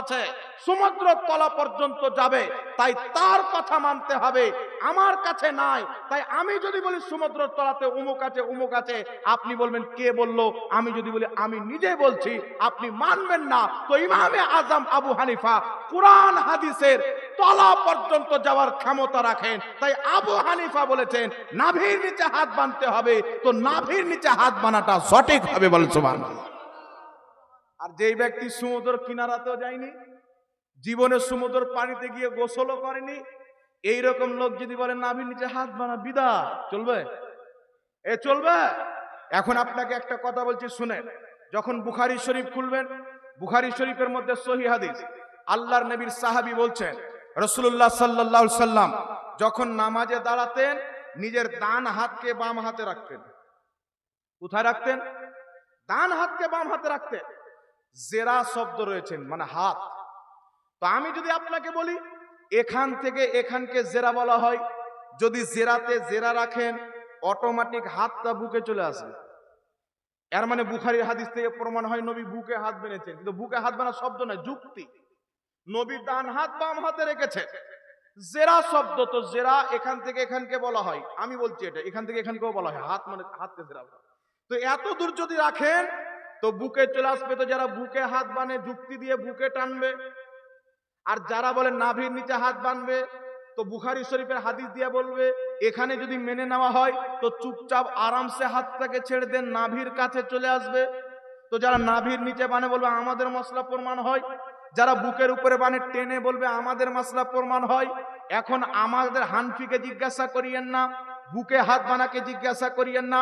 আছে। সমুদ্র তলা পর্যন্ত যাবে। তাই তার কথা মানতে হবে। আমার কাছে নাই। তাই আমি যদি বলি সমুদ্র তলাতে উমুক আছে উমুক আছে, আপনি বলবেন, কে বলল? আমি যদি বলি, আমি নিজে বলছি, আপনি মানবেন না। তো ইমামে আজম আবু হানিফা কোরআন হাদিসের তলা পর্যন্ত যাওয়ার ক্ষমতা রাখেন। তাই আবু হানিফা বলেছেন, নাভির নিচে হাত বানতে হবে। তো নাভির নিচে হাত বানাটা সঠিক হবে বলে সুবহানাল্লাহ। আর যেই ব্যক্তি সমুদ্র কিনারাতেও যায়নি, জীবনে সমুদ্র পানিতে গিয়ে গোসলও করেনি এই রকম লোক যদি বলে, নাভির নিচে হাত বানা, বিদা, চলবে? এ, চলবে? এখন আপনাকে একটা কথা বলছি, শুনেন। যখন বুখারি শরীফ খুলবেন, বুখারি শরীফের মধ্যে সহি হাদিস। আল্লাহর নবীর সাহাবী বলছেন রসুল্লাহ সাল্লাহ সাল্লাম যখন নামাজে দাঁড়াতেন, নিজের ডান হাতকে বাম হাতে রাখতেন। কোথায় রাখতেন? ডান হাতকে বাম হাতে রাখতেন। জেরা শব্দ রয়েছেন মানে হাত। তো আমি যদি আপনাকে বলি, এখান থেকে এখানকে জেরা বলা হয়। যদি জেরাতে জেরা রাখেন অটোমেটিক হাতটা বুকে চলে আসবে। এর মানে বুখারির হাদিস থেকে প্রমাণ হয়, নবী বুকে হাত বেঁধেছেন। কিন্তু বুকে হাত বানা শব্দ নয়, যুক্তি। নবী ডান হাত বাম হাতে রেখেছে। জেরা শব্দ তো জেরা, এখান থেকে এখানকে বলা হয়। আমি বলছি এটা, এখান থেকে এখানকেও বলা হয়। হাত মানে হাতকে জেরা। তো এত দূর যদি রাখেন তো বুকে চলে আসবে তো যারা বুকে হাত বানে, যুক্তি দিয়ে বুকে টানবে। আর যারা বলে নাভির নিচে হাত বানবে, তো বুখারি শরীফের হাদিস দিয়ে বলবে, এখানে যদি মেনে নেওয়া হয়, তো চুপচাপ আরামসে হাতটাকে ছেড়ে দেন, নাভির কাছে চলে আসবে। তো যারা নাভির নিচে বানে বলবে, আমাদের মশলা প্রমাণ হয়। যারা বুকের উপরে বানে, টেনে বলবে, আমাদের মশলা প্রমাণ হয়। এখন আমাদের হানফিকে জিজ্ঞাসা করিয়েন না, বুকে হাত বানাকে জিজ্ঞাসা করিয়েন না,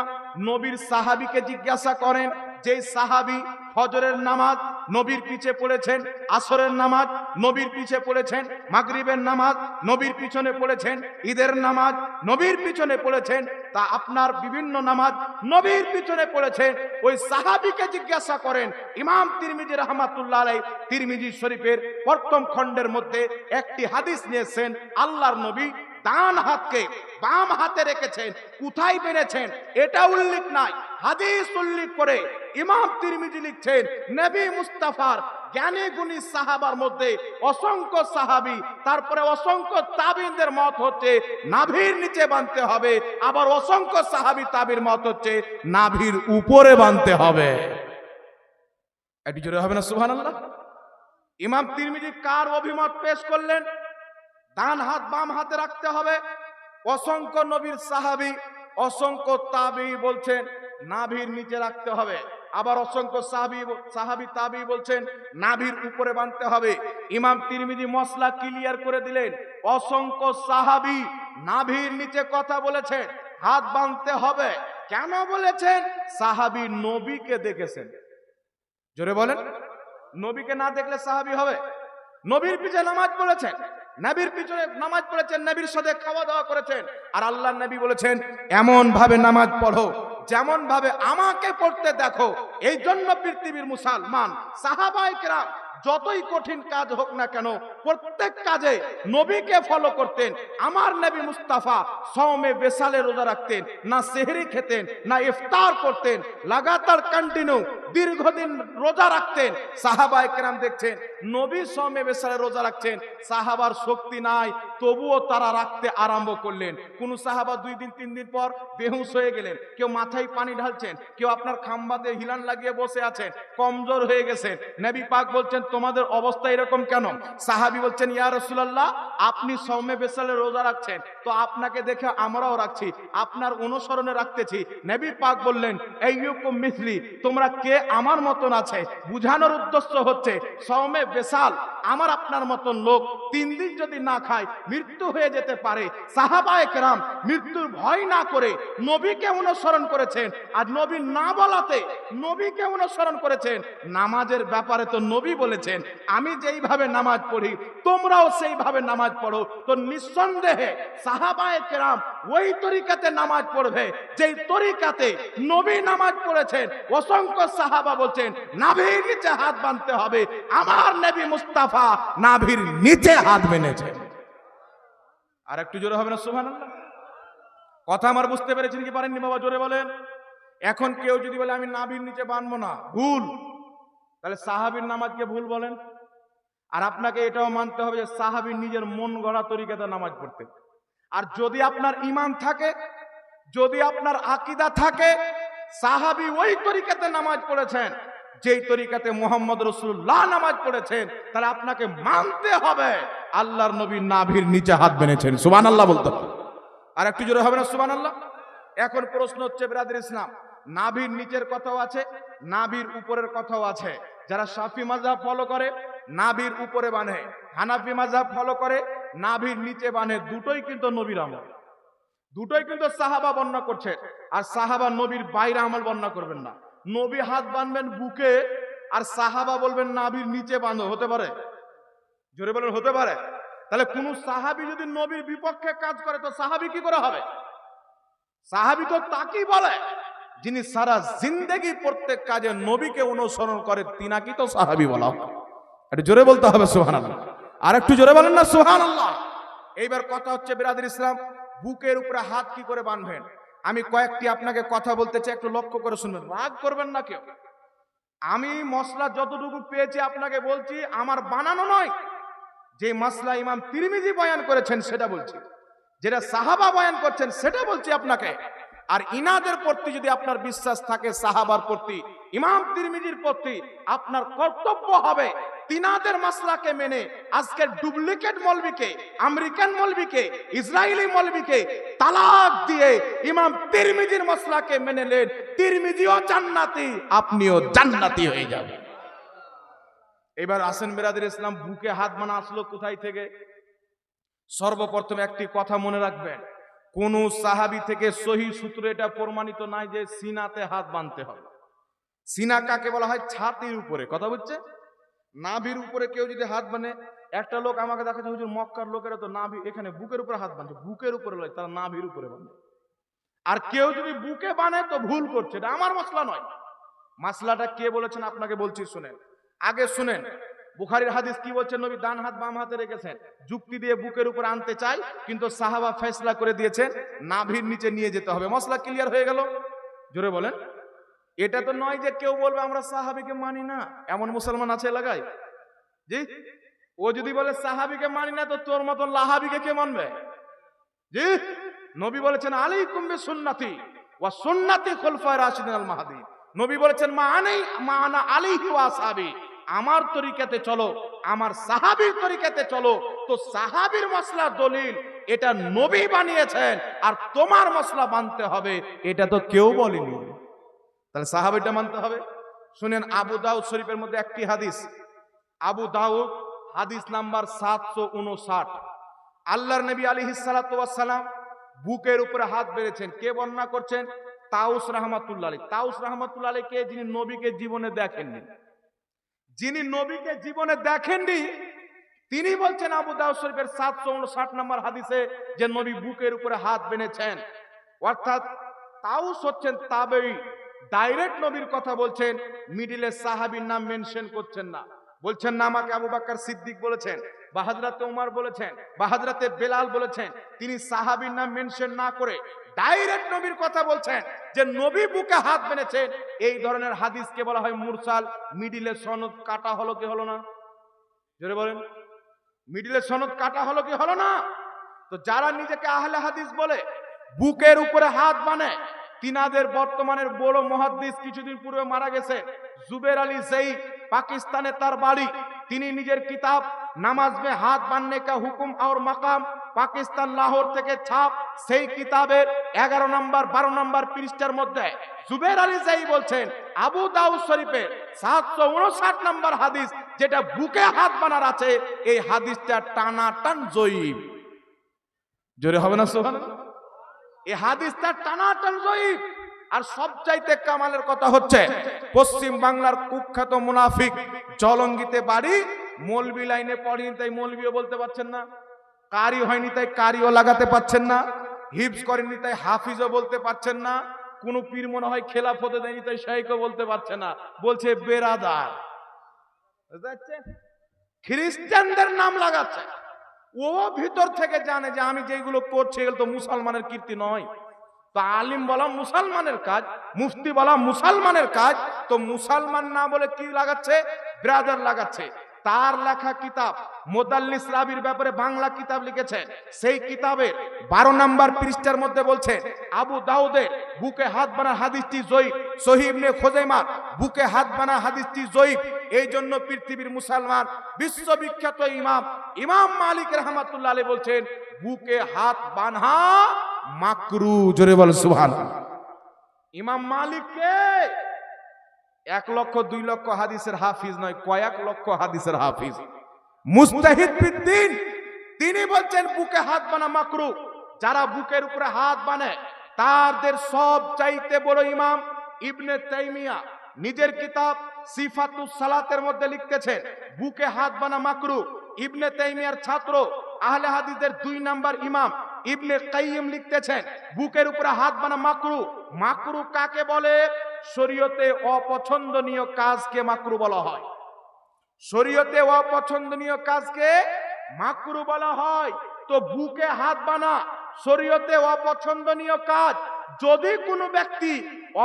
নবীর সাহাবিকে জিজ্ঞাসা করেন যেই সাহাবি ফজরের নামাজ নবীর পিছে পড়েছেন, আসরের নামাজ নবীর পিছে পড়েছেন, মাগরিবের নামাজ নবীর পিছনে পড়েছেন, ঈদের নামাজ নবীর পিছনে পড়েছেন, তা আপনার বিভিন্ন নামাজ নবীর পিছনে পড়েছেন ওই সাহাবিকে জিজ্ঞাসা করেন, ইমাম তিরমিজি রহমাতুল্লাহ আলাই তিরমিজি শরীফের প্রথম খণ্ডের মধ্যে একটি হাদিস নিয়েছেন, আল্লাহর নবী ডান হাতকে বাম হাতে রেখেছেন, কোথায় বেড়েছেন এটা উল্লেখ নাই। হাদিস উল্লেখ করে ইমাম তিরমিজি লিখছেন, নবী মুস্তাফার জ্ঞানী গুণী সাহাবার মধ্যে অসংখ্য সাহাবি, তারপরে অসংখ্য তাবিনদের মত হচ্ছে নাভির নিচে বানতে হবে, আবার অসংখ্য সাহাবি তাবির মত হচ্ছে নাভির উপরে বানতে হবে। এটি জোরে হবে না, সুবহানাল্লাহ? ইমাম তিরমিজি কার অভিমত পেশ করলেন? ডান হাত বাম হাতে রাখতে হবে। অসংখ্য নবীর সাহাবি, অসংখ্য তাবি বলছেন, নাভির নিচে রাখতে হবে। আবার অসংখ্য সাহাবি সাহাবি, তাবি বলছেন, নাভির উপরে বাঁধতে হবে। ইমাম তিরমিজি মশলা ক্লিয়ার করে দিলেন, অসংখ্য সাহাবি নাভির নিচে কথা বলেছেন, হাত বাঁধতে হবে। কেন বলেছেন? সাহাবি নবীকে দেখেছেন। জোরে বলেন। নবীকে না দেখলে সাহাবি হবে? নবীর পিছে নামাজ পড়েছেন। নবীর পিছনে নামাজ পড়েছেন, নবীর সাথে খাওয়া দাওয়া করেছেন। আর আল্লাহ নবী বলেছেন এমন ভাবে নামাজ পড়ো যেমন ভাবে আমাকে পড়তে দেখো। এই জন্য পৃথিবীর মুসলমান সাহাবাই কেরাম যতই কঠিন কাজ হোক না কেন, প্রত্যেক কাজে নবীকে ফলো করতেন, আমার নবী মুস্তাফা সৌমে বেসালে রোজা রাখতেন, না সেহরি খেতেন, না ইফতার করতেন, লাগাতার কন্টিনিউ দীর্ঘদিন রোজা রাখতেন। সাহাবাই কেরাম দেখছেন, নবী সৌমে বেসালে রোজা রাখছেন, সাহাবার শক্তি নাই, তবুও তারা রাখতে আরম্ভ করলেন। কোন সাহাবা দুই দিন, তিন দিন পর বেহুশ হয়ে গেলেন, কেউ মাথায় পানি ঢালছেন, কেউ আপনার খাম্বাতে হিলান লাগিয়ে বসে আছেন, কমজোর হয়ে গেছেন। নবী পাক বলছেন তোমাদের অবস্থা এরকম কেন? সাহাবি বলছেন, ইয়া রাসূলুল্লাহ, আপনি সৌমে বেসালে রোজা রাখছেন। তো আপনাকে দেখে আমরাও রাখছি। আপনার অনুসরণে রাখতেছি। নবী পাক বললেন এইয়ুকুম মিথলি তোমরা কে আমার মতন আছে? বুঝানোর উদ্দেশ্য হচ্ছে সৌমে বেসাল আমার আপনার মতন লোক। তিন দিন যদি না খায়, মৃত্যু হয়ে যেতে পারে। সাহাবায়ে কেরাম মৃত্যুর ভয় না করে নবীকে অনুসরণ করেছেন। আর নবী না বলাতে নবীকে অনুসরণ করেছেন। নামাজের ব্যাপারে তো নবী বলেছেন। আমি যেইভাবে নামাজ পড়ি, তোমরাও সেইভাবে নামাজ পড়ো। তো নিঃসন্দেহে সাহাবায়ে কেরাম ওই তরিকাতে নামাজ পড়বে, যেই তরিকাতে নবী নামাজ পড়েছেন। অসংখ্য সাহাবা বলছেন, নাভির নিচে হাত বাঁধতে হবে। আমার নবী মুস্তাফা নাভির নিচে হাত বেঁধেছেন। আর একটু জোরে হবে না, সুবহানাল্লাহ? কথা আমার বুঝতে পেরেছেন কি পারেননি বাবা? জোরে বলেন। এখন কেউ যদি বলে, আমি নাভির নিচে বানবো না। ভুল। তাহলে সাহাবীর নামাজকে ভুল বলেন? আর আপনাকে এটাও মানতে হবে যে সাহাবি নিজের মন গড়া তরিকাতে নামাজ পড়তে। আর যদি আপনার ইমান থাকে, যদি আপনার আকিদা থাকে, সাহাবি ওই তরিকাতে নামাজ পড়েছেন, যেই তরিকাতে মোহাম্মদ রসুল্লাহ নামাজ পড়েছেন, তাহলে আপনাকে মানতে হবে। আল্লাহর নবী নাভির নিচে হাত বেনেছেন সুবান আল্লাহ বলতে আর একটু জোরে হবে না সুবান আল্লাহ এখন প্রশ্ন হচ্ছে, ব্রাদের ইসলাম নাভির নিচের কথাও আছে, নাভির উপরের কথাও আছে। যারা সাফি মাজাব ফলো করে, নাভির উপরে বাঁধে। হানাফি মাজাব ফলো করে, নাভির নিচে বাঁধে। দুটোই কিন্তু নবীর আমল। দুটোই কিন্তু সাহাবা বর্ণনা করছে। আর সাহাবা নবীর বাইরে আমল বর্ণনা করবেন না। নবী হাত বাঁধবেন বুকে, আর সাহাবা বলবেন নাভির নিচে বাঁধো। হতে পারে? জোরে বলেন, হতে পারে। তাহলে কোন সাহাবি যদি নবীর বিপক্ষে কাজ করে, তো সাহাবি কি করে হবে? সাহাবি তো তাকেই বলে। যিনি সারা জিন্দেগি প্রত্যেক কাজে নবীকে অনুসরণ করে তিনাকি তো সাহাবি বলা। একটু জোরে বলতে হবে সোহান আল্লাহ আর একটু জোরে বলেন না সোহান আল্লাহ এইবার কথা হচ্ছে, বিরাদের ইসলাম, বুকের উপরে হাত কি করে বাঁধবেন? আমি কয়েকটি আপনাকে কথা বলতে চাই, একটু লক্ষ্য করে শুনবেন। রাগ করবেন না কেউ। আমি মশলা যতটুকু পেয়েছি আপনাকে বলছি, আমার বানানো নয়। যে মশলা ইমাম তিরমিজি বয়ান করেছেন, সেটা বলছি। যেটা সাহাবা বয়ান করছেন, সেটা বলছি আপনাকে। আর ইনাদের প্রতি যদি আপনার বিশ্বাস থাকে, সাহাবার প্রতি, ইমাম তিরমিজির প্রতি, আপনার কর্তব্য হবে তিনাদের মাসলাকে মেনে আজকের ডুপ্লিকেট মলবিকে, আমেরিকান মলবিকে, ইসরায়েলি মলবিকে তালাক দিয়ে ইমাম তিরমিজির মাসলাকে মেনে নেন। তিরমিজিও জান্নাতি, আপনিও জান্নাতি হয়ে যাবেন। এবার আসেন বেরাদের ইসলাম, বুকে হাত মানা আসলো কোথায় থেকে? সর্বপ্রথম একটি কথা মনে রাখবেন। কোন সাহাবি থেকে সহি সূত্রে এটা প্রমাণিত নাই যে সিনাতে হাত বাঁধতে হবে। সিনা কাকে বলা হয়? ছাতির উপরে। কথা বলছে নাভির উপরে কেউ যদি হাত বানে, একটা লোক আমাকে দেখাচ্ছে, হুজুর, মক্কার লোকেরা তো নাভি এখানে বুকের উপরে হাত বাঁধছে বুকের উপরে লয়, তারা নাভির উপরে বাঁধে আর কেউ যদি বুকে বানে তো ভুল করছে, এটা আমার মশলা নয়। মাসলাটা কে বলেছেন? আপনাকে বলছি, শুনেন। আগে শুনেন। বুখারির হাদিস কি বলছেন নবী ডান হাত, বাম হাতে রেখেছেন। যুক্তি দিয়ে বুকের উপর আনতে চাই, কিন্তু সাহাবা ফেসলা করে দিয়েছেন, নাভির নিচে নিয়ে যেতে হবে। মশলা ক্লিয়ার হয়ে গেল? জোরে বলেন। এটা তো নয় যে কেউ বলবে, আমরা সাহাবিকে মানি না। এমন মুসলমান আছে এলাকায়? জি? ও যদি বলে, সাহাবিকে মানি না, তো তোর মতো লাহাবিকে কে মানবে? জি? নবী বলেছেন আলী কুম্বে সুন্নাতি ওয়া সুন্নাতি খোলফায় রাশিদিন আল মাহাদি নবী বলেছেন, মা আনেই, মা আনা আলিহি ওয়া সাহাবি আমার তরিকাতে চলো, আমার সাহাবীর তরিকাতে চলো। তো সাহাবীর মশলা দলিল, এটা নবী বানিয়েছেন, আর তোমার মশলা মানতে হবে, এটা তো কেউ বলেনি। তাহলে সাহাবিটা মানতে হবে? শুনেন, আবু দাউদ শরীফের মধ্যে একটি হাদিস। আবু দাউদ, হাদিস নাম্বার সাতশো উনষাট। আল্লাহর নবী আলী সালাম বুকের উপরে হাত বেড়েছেন। কে বর্ণনা করছেন? তাউস রহমাতুল্লাহ আলী তাউস রহমাতুল্লাহ আলী কে? যিনি নবীকে জীবনে দেখেননি। যিনি নবীকে জীবনে দেখেননি, তিনি বলছেন আবু দাউদ শরীফের সাতশো উনষাট নম্বর হাদিসে যে নবী বুকের উপরে হাত বেঁধেছেন। অর্থাৎ তাউস হচ্ছেন তাবেই, ডাইরেক্ট নবীর কথা বলছেন, মিডিলের সাহাবীর নাম মেনশন করছেন না। বলছেন না আমাকে আবু বাক্কার সিদ্দিক বলেছেন। বা হাজরাতে উমার বলেছেন, বা হাজরাতে বেলাল বলেছেন, তিনি সাহাবীর নাম মেনশন না করে ডাইরেক্ট নবীর কথা বলছেন যে নবী বুকে হাত বেঁধেছেন এই ধরনের হাদিসকে বলা হয় মুরসাল। মিডিলে সনদ কাটা হলো কি হলো না? জোরে বলেন। মিডিলে সনদ কাটা হলো কি হলো না? তো যারা নিজেকে আহলে হাদিস বলে, বুকের উপরে হাত মানে তিনাদের বর্তমানের বড় মহাদ্দিস কিছুদিন পূর্বে মারা গেছে। জুবের আলী সেই পাকিস্তানে তার বাড়ি, তিনি নিজের কিতাব নামাজ মে হাত বাননে কা হুকুম আর মাকাম, পাকিস্তান, লাহোর থেকে ছাপ, সেই কিতাবের এগারো নম্বর, বারো নম্বর পৃষ্ঠার মধ্যে জুবের আলী সাই বলছেন, আবু দাউদ শরীফের সাতশো উনষাট নম্বর হাদিস যেটা বুকে হাত বানার আছে, এই হাদিসটা টানা টান জয়ীব। জোরে হবে না সোহান এই হাদিসটা টানা টান জয়ীব। আর সবচাইতে কামালের কথা হচ্ছে, পশ্চিম বাংলার কুখ্যাত মুনাফিক, জলঙ্গিতে বাড়ি মলবি লাইনে পড়েনি, তাই মলবিও বলতে পারছেন না। কারি হয়নি, তাই কারিও লাগাতে পারছেন না। হিপস করেনি তাই হাফিজও বলতে পারছেন না। কোন পীর মনে হয় খেলাফ হতে দেয়নি, তাই শাইকও বলতে পারছে না। বলছে বেরাদার। খ্রিস্টানদের নাম লাগাচ্ছে। ও ভিতর থেকে জানে যে আমি যেগুলো করছি, এগুলো তো মুসলমানের কীর্তি নয়। তো আলিম বলা মুসলমানের কাজ, মুফতি বলা মুসলমানের কাজ, তো মুসলমান না বলে কি লাগাচ্ছে? ব্রাদার লাগাচ্ছে। তার লেখা কিতাব, মোদাল্লিস রাবির ব্যাপারে বাংলা কিতাব লিখেছেন সেই কিতাবের বারো নম্বর পৃষ্ঠার মধ্যে বলছেন আবু দাউদের বুকে হাত বানা হাদিসটি জয়ীব সহিবনে খোজেমার বুকে হাত বানা হাদিসটি জয়ীব এই জন্য পৃথিবীর মুসলমান, বিশ্ববিখ্যাত ইমাম ইমাম মালিক রহমাতুল্লাহ বলছেন, বুকে হাত বানহা মাকরু জোরে বল সুবহান। ইমাম মালিককে এক লক্ষ দুই লক্ষ হাদিসের হাফিজ নয় কয়েক লক্ষ হাদিসের হাফিজ। মুস্তাহিদ বিদ্দিন তিনি বলছেন বুকে হাত বানা মাকরু। যারা বুকের উপরে হাত বানে তাদের সব চাইতে বড় ইমাম ইবনে তাইমিয়া। নিজের কিতাব সিফাতুস সালাতের মধ্যে লিখতেছেন বুকে হাত বানা মাকরু। ইবনে তাইমিয়ার ছাত্র আহলে হাদিসের দুই নাম্বার ইমাম। ইবনে কাইম লিখতেছেন, বুকের উপরে হাত বানা মাকরু। মাকরু কাকে বলে? শরীয়তে অপছন্দনীয় কাজকে মাকরু বলা হয়। শরীয়তে অপছন্দনীয় কাজকে মাকরু বলা হয়। তো বুকে হাত বানা শরীয়তে অপছন্দনীয় কাজ। যদি কোনো ব্যক্তি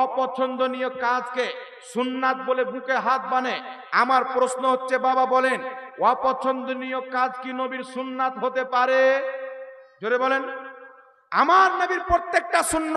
অপছন্দনীয় কাজকে সুন্নাত বলে বুকে হাত বানে, আমার প্রশ্ন হচ্ছে, বাবা বলেন, অপছন্দনীয় কাজ কি নবীর সুন্নাত হতে পারে? জোরে বলেন। আমার নবীর প্রত্যেকটা সুন্নাত